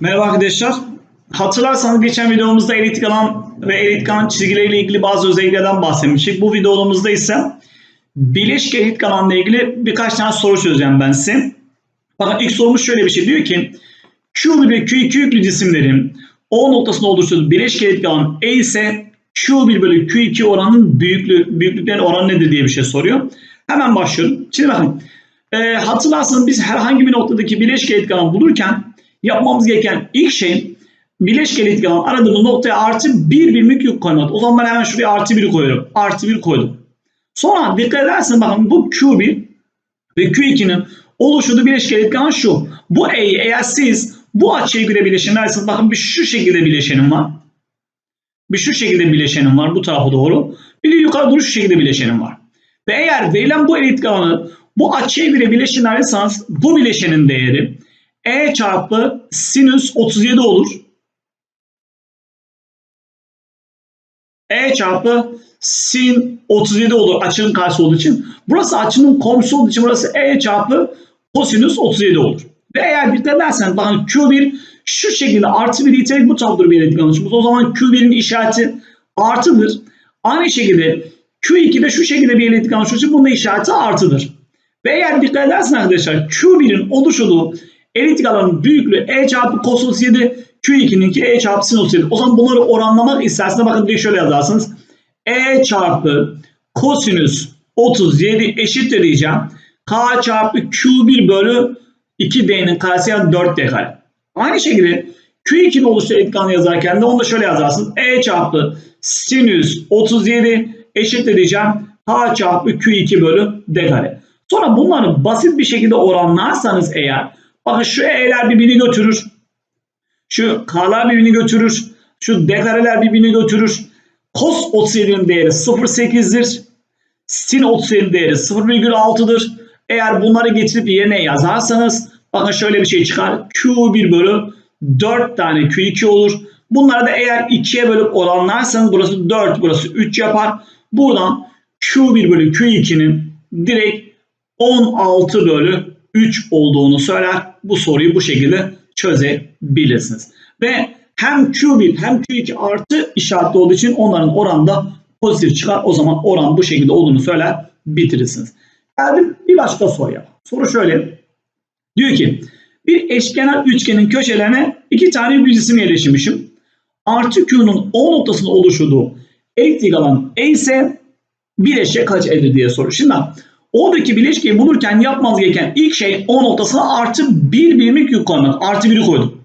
Merhaba arkadaşlar. Hatırlarsanız geçen videomuzda elektrik alan ve elektrik alan çizgileriyle ilgili bazı özelliklerden bahsetmiştik. Bu videomuzda ise bileşik elektrik alanla ilgili birkaç tane soru çözeceğim ben size. Bakın ilk sorumuz şöyle bir şey diyor ki Q1 ve Q2 yüklü cisimlerin O noktasında oluşturduğu bileşik elektrik alan E ise Q1 bölü Q2 oranının büyüklüğü, büyüklüklerin oranı nedir diye bir şey soruyor. Hemen başlıyorum. Şimdi bakın e, hatırlarsanız biz herhangi bir noktadaki bileşik alanı bulurken yapmamız gereken ilk şey bileşik elektrik alanı aradığımız noktaya artı bir birimlik yük koymak. O zaman ben hemen şuraya artı 1 koyuyorum. Artı 1 koydum. Sonra dikkat ederseniz bakın bu Q1 ve Q2'nin oluşturduğu bileşik elektrik alanı şu. Bu E'yi eğer siz bu açıya göre bileşen derseniz bakın bir şu şekilde bileşenim var. Bir şu şekilde bileşenim var bu tarafa doğru. Bir de yukarı doğru şu şekilde bileşenim var. Ve eğer verilen bu elektrik alanı bu açıya göre bileşen derseniz bu bileşenin değeri E çarpı sinüs 37 olur. E çarpı sin 37 olur açının karşısı olduğu için. Burası açının komşusu olduğu için burası E çarpı kosinüs 37 olur. Ve eğer dikkat edersen bakın Q1 şu şekilde artı bir iterik bu bir elektrik alışımız. O zaman Q1'in işareti artıdır. Aynı şekilde Q2'de şu şekilde bir elektrik alışımız bunun işareti artıdır. Ve eğer dikkat edersen arkadaşlar Q1'in oluşturduğu elektrik alanın büyüklüğü E çarpı cos 37 Q2'ninki E çarpı sin 37. O zaman bunları oranlamak isterseniz bakın direkt şöyle yazarsınız. E çarpı kosinüs 37 eşittir diyeceğim. K çarpı Q1 bölü 2D'nin karesi yani 4D kare. Aynı şekilde Q2'nin oluştuğu etkanı yazarken de onu da şöyle yazarsınız. E çarpı sinüs 37 eşittir diyeceğim. K çarpı Q2 bölü D kare. Sonra bunları basit bir şekilde oranlarsanız eğer bakın şu E'ler birbirini götürür. Şu K'lar birbirini götürür. Şu D kareler birbirini götürür. Cos 37'nin değeri 0.8'dir. Sin 37'nin değeri 0,6'dır. Eğer bunları getirip yerine yazarsanız bakın şöyle bir şey çıkar. Q1 bölü 4 tane Q2 olur. Bunları da eğer 2'ye bölüp oranlarsanız burası 4 burası 3 yapar. Buradan Q1 bölü Q2'nin direkt 16 bölü 3 olduğunu söyler. Bu soruyu bu şekilde çözebilirsiniz. Ve hem Q1 hem Q2 artı işaretli olduğu için onların oranı da pozitif çıkar. O zaman oran bu şekilde olduğunu söyler bitirirsiniz. Geldim bir başka soruya. Soru şöyle. Diyor ki bir eşkenar üçgenin köşelerine iki tane yüklü cisim yerleştirmişim. Artı Q'nun O noktasında oluşturduğu elektrik alan E ise bileşke kaç eder diye soruyor. Şimdi oradaki bileşkeyi bulurken yapmanız gereken ilk şey O noktasına artı bir birimlik yük koymak. Artı 1'i koydum.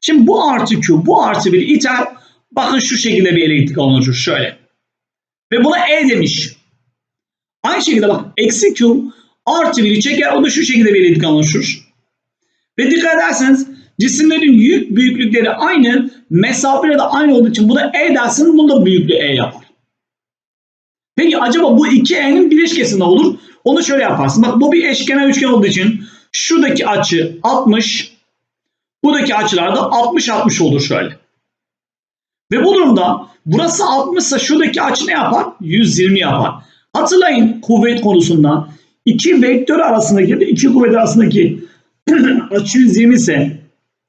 Şimdi bu artı Q, bu artı 1 iter. Bakın şu şekilde bir alan oluşur. Şöyle. Ve buna E demiş. Aynı şekilde bak eksi Q artı 1'i çeker. O da şu şekilde bir alan oluşur. Ve dikkat ederseniz cisimlerin yük büyüklükleri aynı. Mesafeleri de aynı olduğu için bu da E dersiniz. Bunu da büyüklüğü E yapar. Peki acaba bu iki E'nin bileşkesi ne olur? Onu şöyle yaparsın. Bak bu bir eşkenar üçgen olduğu için şuradaki açı 60, buradaki açılar da 60-60 olur şöyle. Ve bu durumda burası 60 ise şuradaki açı ne yapar? 120 yapar. Hatırlayın kuvvet konusunda iki vektör arasındaki iki kuvvet arasındaki açı 120 ise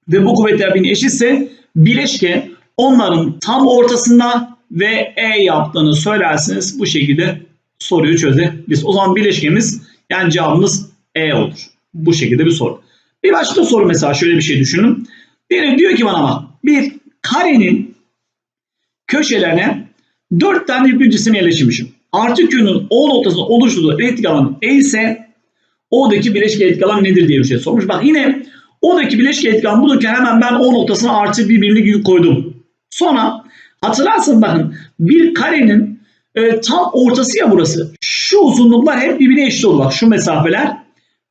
ve bu kuvvetler birbirine eşitse bileşke onların tam ortasında ve E yaptığını söylersiniz. Bu şekilde soruyu çözebiliriz. O zaman bileşkemiz yani cevabımız E olur. Bu şekilde bir soru. Bir başka soru mesela şöyle bir şey düşünün. Biri diyor ki bana bak bir karenin köşelerine dört tane yüklü cisim yerleştirmişim. Artı Q'nun O noktasında oluşturduğu elektrik alanı E ise O'daki bileşik elektrik alan nedir diye bir şey sormuş. Bak yine O'daki bileşik elektrik alanı bulurken hemen ben O noktasına artı bir birlik yük koydum. Sonra hatırlarsın bakın bir karenin e, tam ortası ya burası. Şu uzunluklar hep birbirine eşit olur. Bak şu mesafeler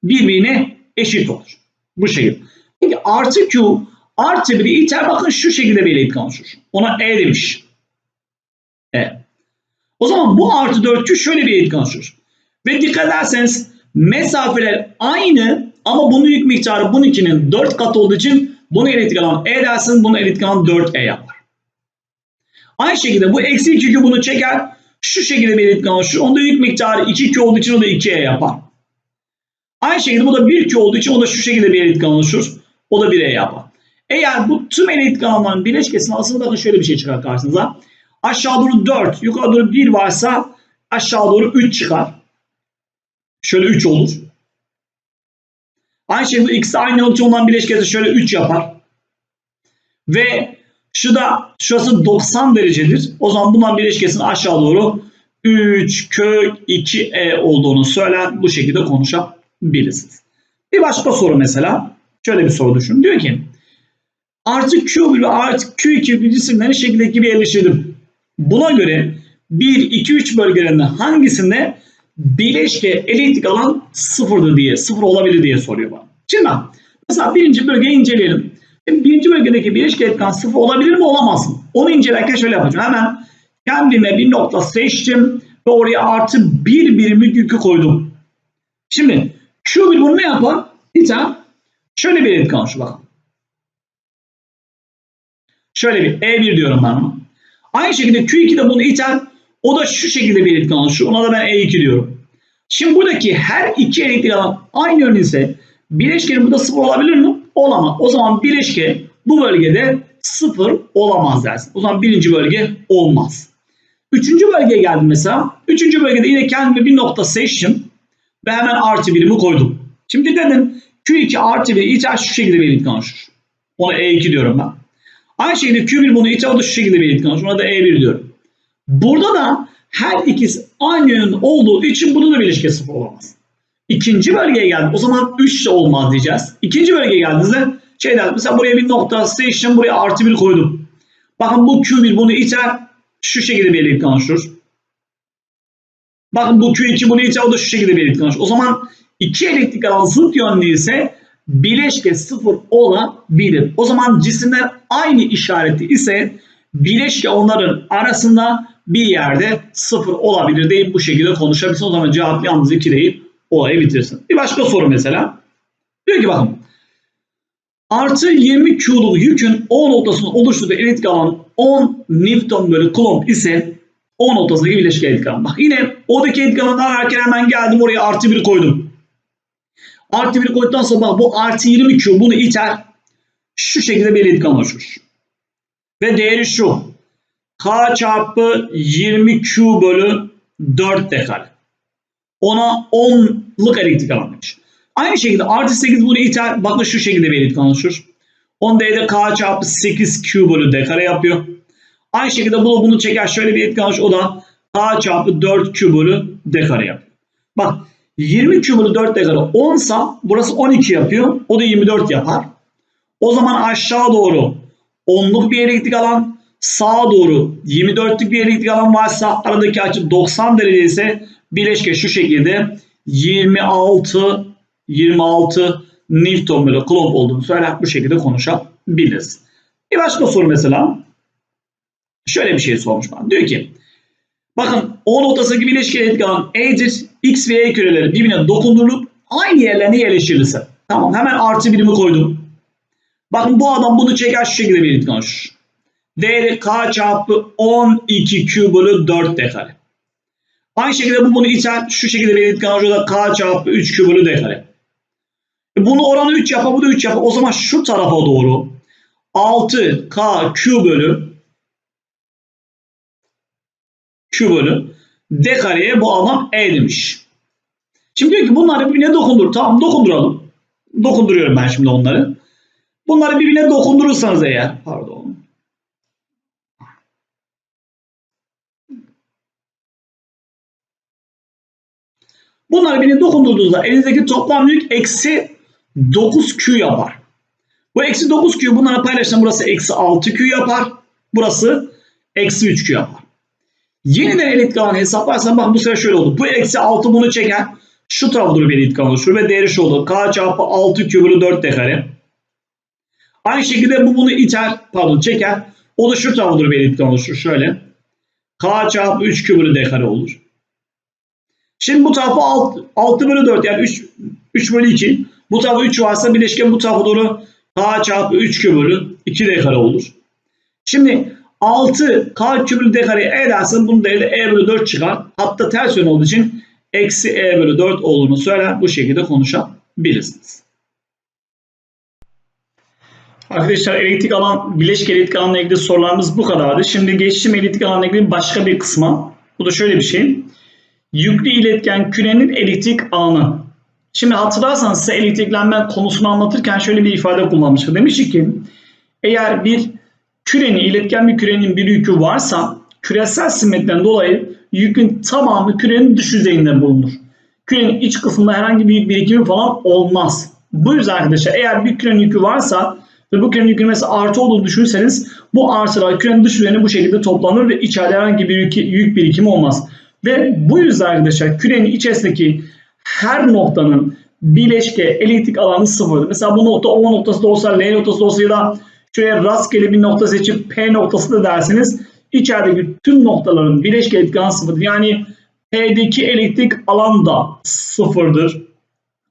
birbirine eşit olur. Bu şekilde. Peki artı Q artı 1'i iter bakın şu şekilde bir elektrik oluşur. Ona E demiş. E. O zaman bu artı 4Q şöyle bir elektrik oluşur. Ve dikkat ederseniz mesafeler aynı ama bunun yük miktarı bununkinin 4 kat olduğu için bunu elektrik alan E dersin, bunu elektrik alan 4E yapar. Aynı şekilde bu eksi 2Q bunu çeker. Şu şekilde bir alan oluşur. Onda yük miktarı 2Q olduğu için o da 2E yapar. Aynı şekilde bu da 1Q olduğu için o da şu şekilde bir elektrik alan oluşur. O da 1E yapar. Eğer bu tüm elektrik alanların bileşkesinin aslında bakın şöyle bir şey çıkar karşınıza. Aşağı doğru 4, yukarı doğru 1 varsa aşağı doğru 3 çıkar. Şöyle 3 olur. Aynı şekilde ikisi aynı ölçü olan bileşkesi şöyle 3 yapar. Ve şu da şurası 90 derecedir. O zaman bundan bileşkesinin aşağı doğru 3 kök 2e olduğunu söyler. Bu şekilde konuşabilirsiniz. Bir başka soru mesela. Şöyle bir soru düşün. Diyor ki artı Q1 ve artı Q2 cisimlerin şekildeki gibi yerleştirdim. Buna göre 1, 2, 3 bölgelerinde hangisinde bileşke elektrik alan sıfırdır diye, sıfır olabilir diye soruyor bana. Şimdi mesela birinci bölgeyi inceleyelim. Birinci bölgedeki bileşke elektrik alan sıfır olabilir mi olamaz mı? Onu incelerken şöyle yapacağım. Hemen kendime bir nokta seçtim ve oraya artı bir birimlik yükü koydum. Şimdi Q1 bunu ne yapar? Bir tane şöyle bir alan şu bakın. Şöyle bir E1 diyorum ben ona. Aynı şekilde Q2 de bunu iter. O da şu şekilde bir alanı. Şu, ona da ben E2 diyorum. Şimdi buradaki her iki elektrik alan aynı yönde ise bileşkenin burada sıfır olabilir mi? Olamaz. O zaman bileşke bu bölgede sıfır olamaz dersin. O zaman birinci bölge olmaz. Üçüncü bölgeye geldim mesela. Üçüncü bölgede yine kendime bir nokta seçtim. Ve hemen artı birimi koydum. Şimdi dedim Q2 artı 1 iter şu şekilde bir elektrik alanı. Ona E2 diyorum ben. Aynı şekilde Q1 bunu iter o da şu şekilde bir elektrik alanı. Ona da E1 diyorum. Burada da her ikisi aynı yönün olduğu için burada da bileşke sıfır olamaz. İkinci bölgeye geldim. O zaman 3 de olmaz diyeceğiz. İkinci bölgeye geldiğinizde şey der, mesela buraya bir nokta seçtim buraya artı 1 koydum. Bakın bu Q1 bunu iter şu şekilde bir elektrik oluşturur. Bakın bu Q2 bunu iter o da şu şekilde bir elektrik oluşturur. O zaman iki elektrik alan zıt yönlü ise bileşke sıfır olabilir. O zaman cisimler aynı işareti ise bileşke onların arasında bir yerde sıfır olabilir deyip bu şekilde konuşabilirsin. O zaman cevap yalnız 2 değil olayı bitirsin. Bir başka soru mesela. Diyor ki bakın artı 20 Q'luk yükün O noktasını oluşturduğu elektrik alan 10 Newton bölü Coulomb ise O noktasındaki bileşik elektrik alan. Bak yine oradaki elektrik alanı ararken hemen geldim oraya artı 1 koydum. Artı 1 koyduktan sonra bak bu artı 20 Q bunu iter. Şu şekilde bir elektrik alan oluşur. Ve değeri şu. K çarpı 20 Q bölü 4 d kare. Ona 10'luk elektrik alan demiş. Aynı şekilde artı 8 bunu iter. Bakın şu şekilde bir elektrik oluşur. 10 D'de K çarpı 8 Q bölü D kare yapıyor. Aynı şekilde bunu, bunu çeker şöyle bir elektrik oluşur. O da K çarpı 4 Q bölü D kare yapıyor. Bak 20 Q bölü 4 D kare 10 sa burası 12 yapıyor. O da 24 yapar. O zaman aşağı doğru 10'luk bir elektrik alan sağa doğru 24'lük bir elektrik alan varsa aradaki açı 90 derece ise bileşke şu şekilde 26 26 Newton bölü Coulomb olduğunu söyler. Bu şekilde konuşabiliriz. Bir başka soru mesela. Şöyle bir şey sormuş bana. Diyor ki bakın O noktasındaki bileşke elektrik alan E'dir. X ve Y küreleri birbirine dokundurulup aynı yerlerine yerleştirilirse. Tamam hemen artı birimi koydum. Bakın bu adam bunu çeker şu şekilde bir elektrik alan Değeri K çarpı 12 Q bölü 4 D kare. Aynı şekilde bu bunu iter şu şekilde elektrik alan da K çarpı 3 Q bölü D kare. E, bunu oranı 3 yapar bu da 3 yapar. O zaman şu tarafa doğru 6 K Q bölü Q bölü D kareye bu adam E demiş. Şimdi diyor ki bunları birbirine dokundur. Tamam dokunduralım. Dokunduruyorum ben şimdi onları. Bunları birbirine dokundurursanız eğer pardon. Bunları birbirine dokundurduğunuzda elinizdeki toplam yük eksi 9Q yapar. Bu eksi 9Q bunlara paylaştığında burası eksi 6Q yapar. Burası eksi 3Q yapar. Yeniden elektrik alanı hesaplarsan bak bu sefer şöyle oldu. Bu eksi 6 bunu çeker. Şu tarafa doğru bir elektrik alanı oluşur ve değeri şu olur. K çarpı 6Q bölü 4 d kare. Aynı şekilde bu bunu iter, pardon çeker. O da şu tarafa doğru bir elektrik alanı oluşur. Şöyle. K çarpı 3Q bölü d kare olur. Şimdi bu tarafa 6, 6 bölü 4 yani 3, 3 bölü 2. Bu tarafa 3 varsa bileşken bu tarafa doğru k çarpı 3 küp bölü 2 d kare olur. Şimdi 6 k küp bölü d kareyi e dersin. Bunun değeri e bölü 4 çıkar. Hatta ters yön olduğu için eksi e bölü 4 olduğunu söyler. Bu şekilde konuşabilirsiniz. Arkadaşlar elektrik alan, bileşik elektrik alanla ilgili sorularımız bu kadardı. Şimdi geçtim elektrik alanla ilgili başka bir kısma. Bu da şöyle bir şey. Yüklü iletken kürenin elektrik alanı. Şimdi hatırlarsanız size elektriklenme konusunu anlatırken şöyle bir ifade kullanmıştık. Demiştik ki eğer bir kürenin, iletken bir kürenin bir yükü varsa küresel simetriden dolayı yükün tamamı kürenin dış yüzeyinde bulunur. Kürenin iç kısmında herhangi bir yük birikimi falan olmaz. Bu yüzden arkadaşlar eğer bir kürenin yükü varsa ve bu kürenin yükünün mesela artı olduğunu düşünürseniz bu artılar kürenin dış yüzeyine bu şekilde toplanır ve içeride herhangi bir yük, yük birikimi olmaz. Ve bu yüzden arkadaşlar kürenin içerisindeki her noktanın bileşke elektrik alanı sıfırdır. Mesela bu nokta O noktası da olsa, L noktası da olsa ya da şuraya rastgele bir nokta seçip P noktası da derseniz içerideki tüm noktaların bileşke elektrik alanı sıfırdır. Yani P'deki elektrik alan da sıfırdır.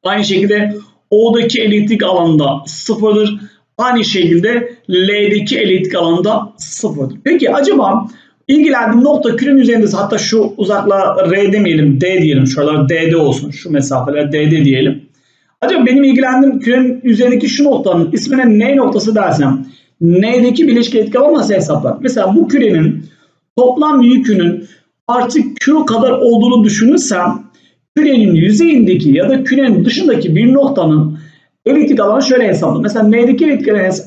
Aynı şekilde O'daki elektrik alanda sıfırdır. Aynı şekilde L'deki elektrik alanda sıfırdır. Peki acaba ilgilendiğim nokta kürenin üzerinde hatta şu uzaklığa R demeyelim D diyelim. Şuralar D'de olsun. Şu mesafeler D'de diyelim. Acaba benim ilgilendiğim kürenin üzerindeki şu noktanın ismine N noktası dersem N'deki bileşik alanı nasıl hesaplar? Mesela bu kürenin toplam yükünün artık Q kadar olduğunu düşünürsem kürenin yüzeyindeki ya da kürenin dışındaki bir noktanın elektrik alanı şöyle hesaplanır. Mesela N'deki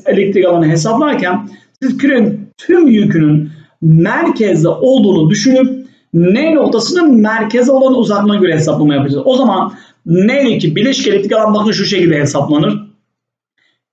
elektrik alanı hesaplarken siz kürenin tüm yükünün merkezde olduğunu düşünüp N noktasının merkeze olan uzaklığına göre hesaplama yapacağız. O zaman N'deki bileşik elektrik alan bakın şu şekilde hesaplanır.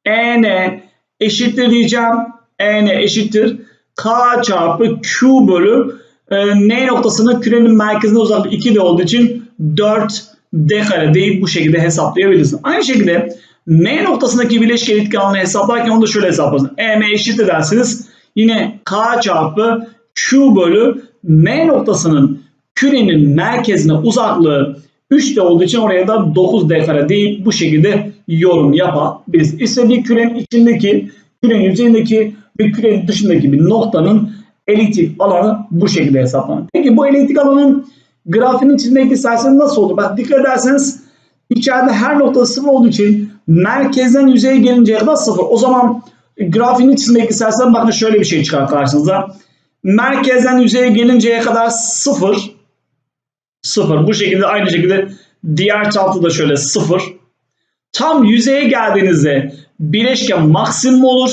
EN eşittir diyeceğim. EN eşittir K çarpı Q bölü e, N noktasının kürenin merkezine uzaklığı 2 de olduğu için 4 D kare deyip bu şekilde hesaplayabilirsin. Aynı şekilde M noktasındaki bileşik elektrik alanını hesaplarken onu da şöyle hesaplarsın. EM eşit dersiniz. Yine K çarpı Q bölü M noktasının kürenin merkezine uzaklığı 3 de olduğu için oraya da 9 D kare deyip bu şekilde yorum yapabiliriz. İstediği kürenin içindeki, kürenin yüzeyindeki ve kürenin dışındaki bir noktanın elektrik alanı bu şekilde hesaplanır. Peki bu elektrik alanın grafiğinin çizmek isterseniz nasıl olur? Bak dikkat ederseniz içeride her nokta sıfır olduğu için merkezden yüzeye gelinceye kadar sıfır. O zaman grafiğini çizmek istersen bakın şöyle bir şey çıkar karşınıza. Merkezden yüzeye gelinceye kadar sıfır. Sıfır. Bu şekilde aynı şekilde diğer tarafta da şöyle sıfır. Tam yüzeye geldiğinizde bileşken maksimum olur.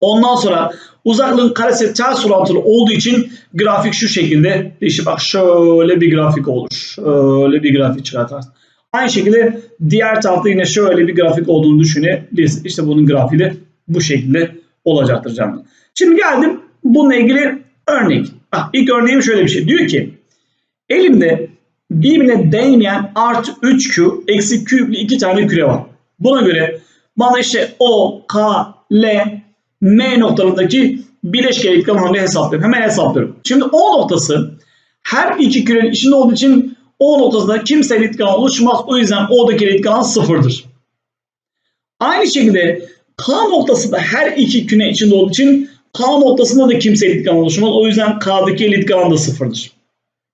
Ondan sonra uzaklığın karesi ters orantılı olduğu için grafik şu şekilde değişir. Bak şöyle bir grafik olur. Şöyle bir grafik çıkartarsın. Aynı şekilde diğer tarafta yine şöyle bir grafik olduğunu düşünebilirsin. İşte bunun grafiği de bu şekilde olacaktır canım. Şimdi geldim bununla ilgili örnek. Ah, ilk örneğim şöyle bir şey. Diyor ki elimde birbirine değmeyen artı 3Q eksi Q iki tane küre var. Buna göre bana işte O, K, L, M noktalarındaki bileşke elektrik alanını hesaplıyorum. Hemen hesaplıyorum. Şimdi O noktası her iki kürenin içinde olduğu için O noktasında kimse elektrik oluşmaz. O yüzden O'daki elektrik sıfırdır. Aynı şekilde K noktası da her iki küre içinde olduğu için K noktasında da kimse alanı oluşmaz. O yüzden K'daki elektrik alan da sıfırdır.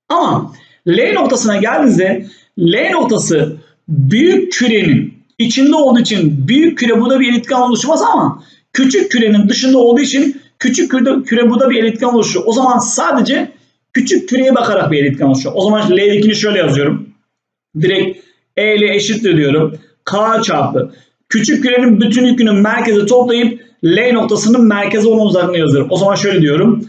Ama L noktasına geldiğinizde L noktası büyük kürenin içinde olduğu için büyük küre burada bir alanı oluşmaz ama küçük kürenin dışında olduğu için küçük küre, küre burada bir alanı oluşuyor. O zaman sadece küçük küreye bakarak bir alanı oluşuyor. O zaman L'dekini şöyle yazıyorum. Direkt E ile eşittir diyorum. K çarpı küçük kürenin bütün yükünü merkeze toplayıp L noktasının merkeze olan uzaklığını yazıyorum. O zaman şöyle diyorum.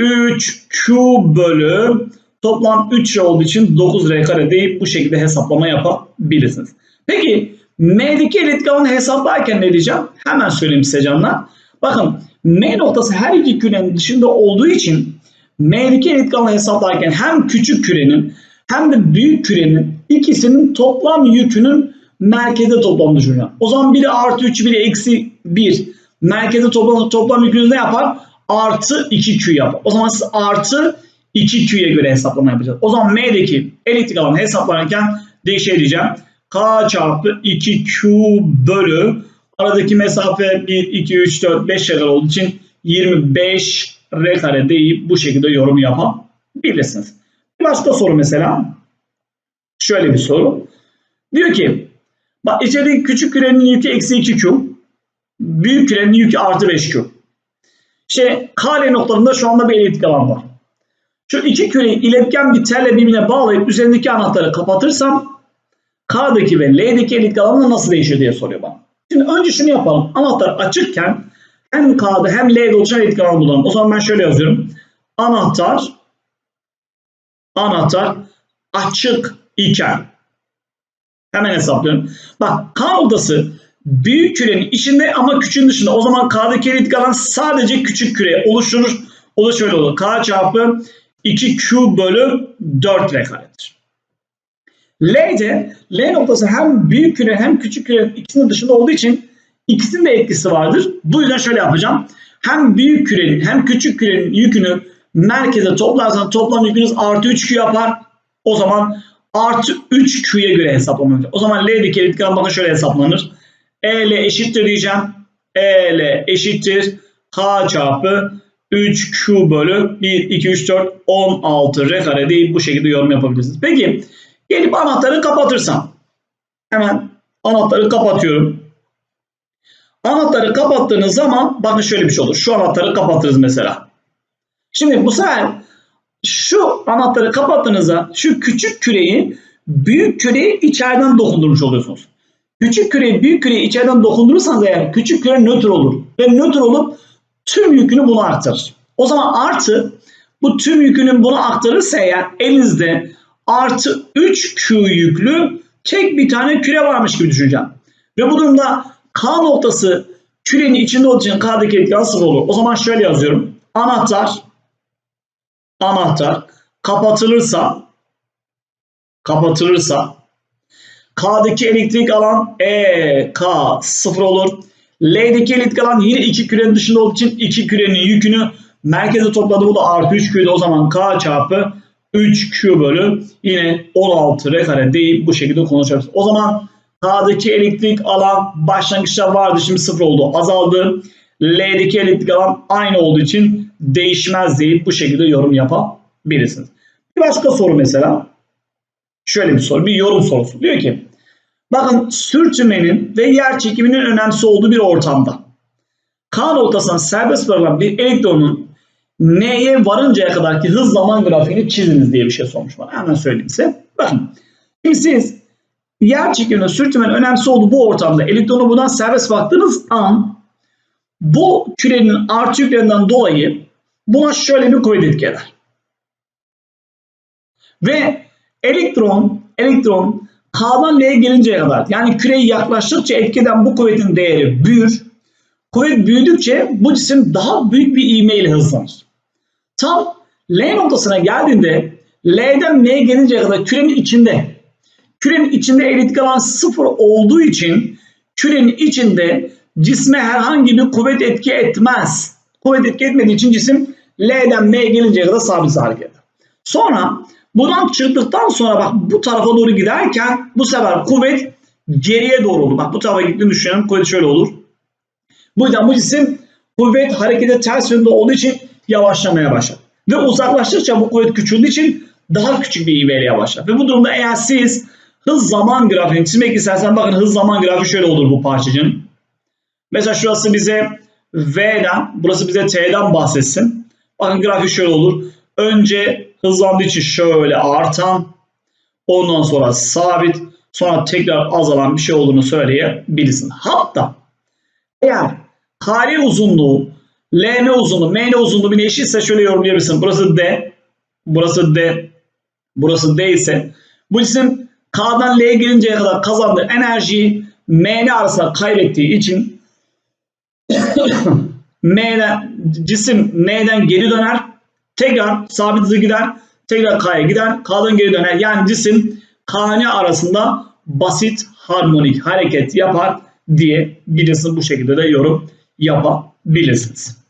3Q bölü toplam 3 R olduğu için 9R kare deyip bu şekilde hesaplama yapabilirsiniz. Peki M'deki elektrik alanı hesaplarken ne diyeceğim? Hemen söyleyeyim size canlar. Bakın M noktası her iki kürenin dışında olduğu için M'deki elektrik alanı hesaplarken hem küçük kürenin hem de büyük kürenin ikisinin toplam yükünün merkeze toplam düşünüyor. O zaman biri artı 3, biri eksi 1. Merkeze toplam, toplam yükünüz ne yapar? Artı 2Q yapar. O zaman siz artı 2Q'ye göre hesaplama yapacağız. O zaman M'deki elektrik alanı hesaplanırken değişe diyeceğim. K çarpı 2Q bölü aradaki mesafe 1, 2, 3, 4, 5 kadar olduğu için 25 R kare deyip bu şekilde yorum yapabilirsiniz. Bir başka soru mesela. Şöyle bir soru. Diyor ki bak içerideki küçük kürenin yükü eksi 2Q. Büyük kürenin yükü artı 5Q. İşte KL noktalarında şu anda bir elektrik alan var. Şu iki küreyi iletken bir telle birbirine bağlayıp üzerindeki anahtarı kapatırsam K'daki ve L'deki elektrik alanı nasıl değişir diye soruyor bana. Şimdi önce şunu yapalım. Anahtar açıkken hem K'da hem L'de oluşan elektrik alanı bulalım. O zaman ben şöyle yazıyorum. Anahtar anahtar açık iken hemen hesaplıyorum. Bak K noktası büyük kürenin içinde ama küçüğün dışında. O zaman K'daki elektrik alan sadece küçük küre oluşturur. O da şöyle olur. K çarpı 2Q bölü 4 V karedir. L'de L noktası hem büyük küre hem küçük küre ikisinin dışında olduğu için ikisinin de etkisi vardır. Bu yüzden şöyle yapacağım. Hem büyük kürenin hem küçük kürenin yükünü merkeze toplarsan toplam yükünüz artı 3Q yapar. O zaman artı 3Q'ye göre hesaplanır. O zaman L'deki alan bana şöyle hesaplanır. E ile eşittir diyeceğim. E ile eşittir. K çarpı 3Q bölü 1, 2, 3, 4, 16 R kare değil. Bu şekilde yorum yapabilirsiniz. Peki gelip anahtarı kapatırsam. Hemen anahtarı kapatıyorum. Anahtarı kapattığınız zaman bakın şöyle bir şey olur. Şu anahtarı kapatırız mesela. Şimdi bu sefer şu anahtarı kapattığınızda şu küçük küreyi büyük küreyi içeriden dokundurmuş oluyorsunuz. Küçük küreyi büyük küreyi içeriden dokundurursanız eğer küçük küre nötr olur. Ve nötr olup tüm yükünü buna aktarır. O zaman artı bu tüm yükünü buna aktarırsa eğer elinizde artı 3Q yüklü tek bir tane küre varmış gibi düşüneceğim. Ve bu durumda K noktası kürenin içinde olduğu için K'daki etkilen sıfır olur. O zaman şöyle yazıyorum. Anahtar anahtar kapatılırsa kapatılırsa K'daki elektrik alan E, K sıfır olur. L'deki elektrik alan yine iki kürenin dışında olduğu için iki kürenin yükünü merkeze topladı. Bu da artı 3 Q'de o zaman K çarpı 3Q bölü yine 16 R kare değil bu şekilde konuşabiliriz. O zaman K'daki elektrik alan başlangıçta vardı şimdi sıfır oldu azaldı. L'deki elektrik alan aynı olduğu için değişmez deyip bu şekilde yorum yapabilirsiniz. Bir başka soru mesela. Şöyle bir soru, bir yorum sorusu. Diyor ki, bakın sürtünmenin ve yer çekiminin önemsiz olduğu bir ortamda K noktasından serbest bırakılan bir elektronun N'ye varıncaya kadarki hız zaman grafiğini çiziniz diye bir şey sormuş bana. Hemen söyleyeyim size. Bakın, şimdi siz yer çekiminin sürtünmenin önemsiz olduğu bu ortamda elektronu buradan serbest bıraktığınız an bu kürenin artı yüklerinden dolayı buna şöyle bir kuvvet etki eder. Ve elektron, elektron K'dan L'ye gelinceye kadar yani küreyi yaklaştıkça etkeden bu kuvvetin değeri büyür. Kuvvet büyüdükçe bu cisim daha büyük bir ivme ile hızlanır. Tam L noktasına geldiğinde L'den N'ye gelinceye kadar kürenin içinde kürenin içinde elektrik alan sıfır olduğu için kürenin içinde cisme herhangi bir kuvvet etki etmez. Kuvvet etki etmediği için cisim L'den M'ye gelinceye kadar sabit hareket. Sonra buradan çıktıktan sonra bak bu tarafa doğru giderken bu sefer kuvvet geriye doğru olur. Bak bu tarafa gittiğini düşünelim. Kuvvet şöyle olur. Bu yüzden bu cisim kuvvet harekete ters yönde olduğu için yavaşlamaya başlar. Ve uzaklaştıkça bu kuvvet küçüldüğü için daha küçük bir ivmeyle yavaşlar. Ve bu durumda eğer siz hız zaman grafiğini çizmek istersen bakın hız zaman grafiği şöyle olur bu parçacığın. Mesela şurası bize V'den, burası bize T'den bahsetsin. Bakın grafik şöyle olur. Önce hızlandığı için şöyle artan, ondan sonra sabit, sonra tekrar azalan bir şey olduğunu söyleyebilirsin. Hatta eğer kare uzunluğu, LM uzunluğu, MN uzunluğu bir eşitse şöyle yorumlayabilirsin. Burası D, burası D, burası D ise bu cisim K'dan L'ye gelinceye kadar kazandığı enerjiyi MN arasında kaybettiği için M'den, cisim M'den geri döner. Tekrar sabit hızı gider. Tekrar K'ya gider. K'dan geri döner. Yani cisim K'ne arasında basit harmonik hareket yapar diye birisi bu şekilde de yorum yapabilirsiniz.